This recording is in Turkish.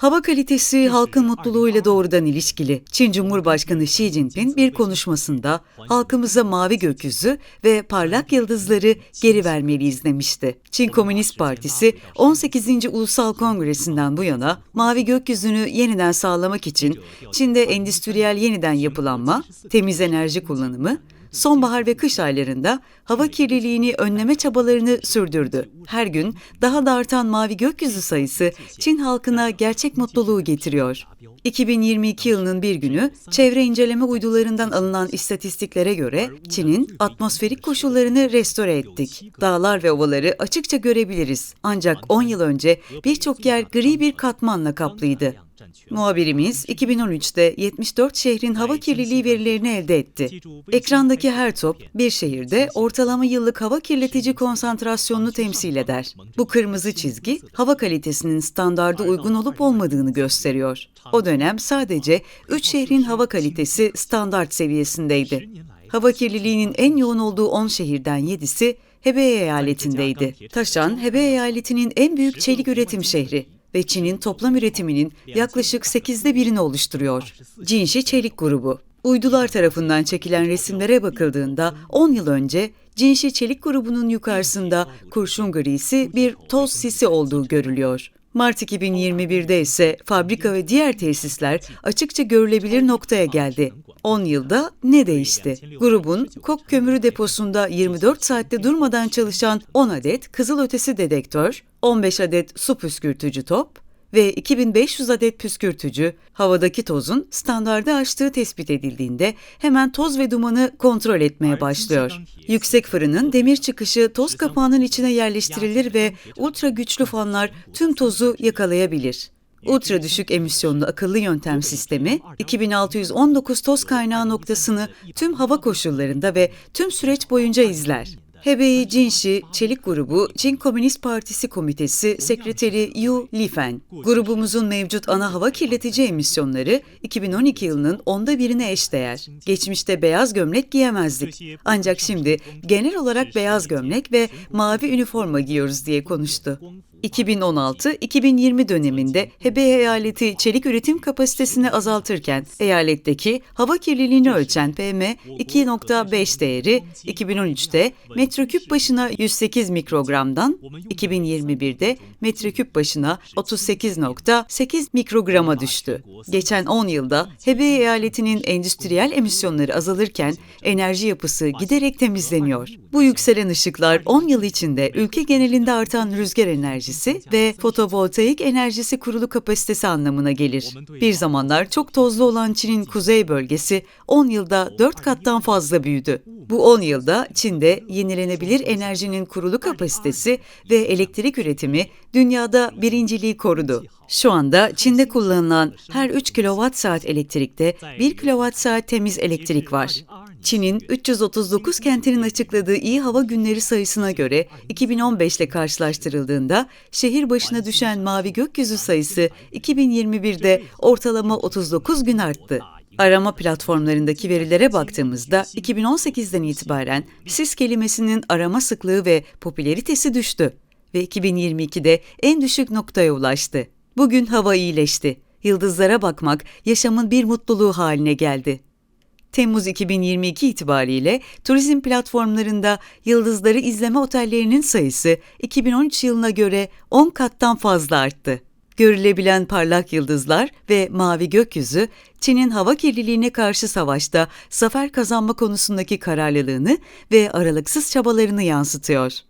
Hava kalitesi halkın mutluluğuyla doğrudan ilişkili. Çin Cumhurbaşkanı Xi Jinping bir konuşmasında halkımıza mavi gökyüzü ve parlak yıldızları geri vermeliyiz demişti. Çin Komünist Partisi 18. Ulusal Kongresi'nden bu yana mavi gökyüzünü yeniden sağlamak için Çin'de endüstriyel yeniden yapılanma, temiz enerji kullanımı, sonbahar ve kış aylarında hava kirliliğini önleme çabalarını sürdürdü. Her gün daha da artan mavi gökyüzü sayısı Çin halkına gerçek mutluluğu getiriyor. 2022 yılının bir günü çevre inceleme uydularından alınan istatistiklere göre Çin'in atmosferik koşullarını restore ettik. Dağlar ve ovaları açıkça görebiliriz. Ancak 10 yıl önce birçok yer gri bir katmanla kaplıydı. Muhabirimiz 2013'te 74 şehrin hava kirliliği verilerini elde etti. Ekrandaki her top bir şehirde ortalama yıllık hava kirletici konsantrasyonunu temsil eder. Bu kırmızı çizgi hava kalitesinin standarda uygun olup olmadığını gösteriyor. O dönem sadece 3 şehrin hava kalitesi standart seviyesindeydi. Hava kirliliğinin en yoğun olduğu 10 şehirden 7'si Hebei eyaletindeydi. Taşan, Hebei eyaletinin en büyük çelik üretim şehri ve Çin'in toplam üretiminin yaklaşık sekizde birini oluşturuyor. Jinshi Çelik Grubu. Uydular tarafından çekilen resimlere bakıldığında 10 yıl önce Jinshi Çelik Grubu'nun yukarısında kurşun grisi bir toz sisi olduğu görülüyor. Mart 2021'de ise fabrika ve diğer tesisler açıkça görülebilir noktaya geldi. 10 yılda ne değişti? Grubun kok kömürü deposunda 24 saatte durmadan çalışan 10 adet kızılötesi dedektör, 15 adet su püskürtücü top ve 2500 adet püskürtücü havadaki tozun standardı aştığı tespit edildiğinde hemen toz ve dumanı kontrol etmeye başlıyor. Yüksek fırının demir çıkışı toz kapağının içine yerleştirilir ve ultra güçlü fanlar tüm tozu yakalayabilir. Ultra düşük emisyonlu akıllı yöntem sistemi 2619 toz kaynağı noktasını tüm hava koşullarında ve tüm süreç boyunca izler. Hebei Jinshi Çelik Grubu Çin Komünist Partisi Komitesi Sekreteri Yu Lifen, grubumuzun mevcut ana hava kirletici emisyonları 2012 yılının onda birine eşdeğer. Geçmişte beyaz gömlek giyemezdik. Ancak şimdi genel olarak beyaz gömlek ve mavi üniforma giyiyoruz diye konuştu. 2016-2020 döneminde Hebei eyaleti çelik üretim kapasitesini azaltırken eyaletteki hava kirliliğini ölçen PM 2.5 değeri 2013'te metreküp başına 108 mikrogramdan 2021'de metreküp başına 38.8 mikrograma düştü. Geçen 10 yılda Hebei eyaletinin endüstriyel emisyonları azalırken enerji yapısı giderek temizleniyor. Bu yükselen ışıklar 10 yıl içinde ülke genelinde artan rüzgar enerjisi ve fotovoltaik enerjisi kurulu kapasitesi anlamına gelir. Bir zamanlar çok tozlu olan Çin'in kuzey bölgesi 10 yılda 4 kattan fazla büyüdü. Bu 10 yılda Çin'de yenilenebilir enerjinin kurulu kapasitesi ve elektrik üretimi dünyada birinciliği korudu. Şu anda Çin'de kullanılan her 3 kilowatt saat elektrikte 1 kilowatt saat temiz elektrik var. Çin'in 339 kentinin açıkladığı iyi hava günleri sayısına göre 2015 ile karşılaştırıldığında şehir başına düşen mavi gökyüzü sayısı 2021'de ortalama 39 gün arttı. Arama platformlarındaki verilere baktığımızda 2018'den itibaren sis kelimesinin arama sıklığı ve popülaritesi düştü ve 2022'de en düşük noktaya ulaştı. Bugün hava iyileşti. Yıldızlara bakmak yaşamın bir mutluluğu haline geldi. Temmuz 2022 itibariyle turizm platformlarında yıldızları izleme otellerinin sayısı 2013 yılına göre 10 kattan fazla arttı. Görülebilen parlak yıldızlar ve mavi gökyüzü, Çin'in hava kirliliğine karşı savaşta zafer kazanma konusundaki kararlılığını ve aralıksız çabalarını yansıtıyor.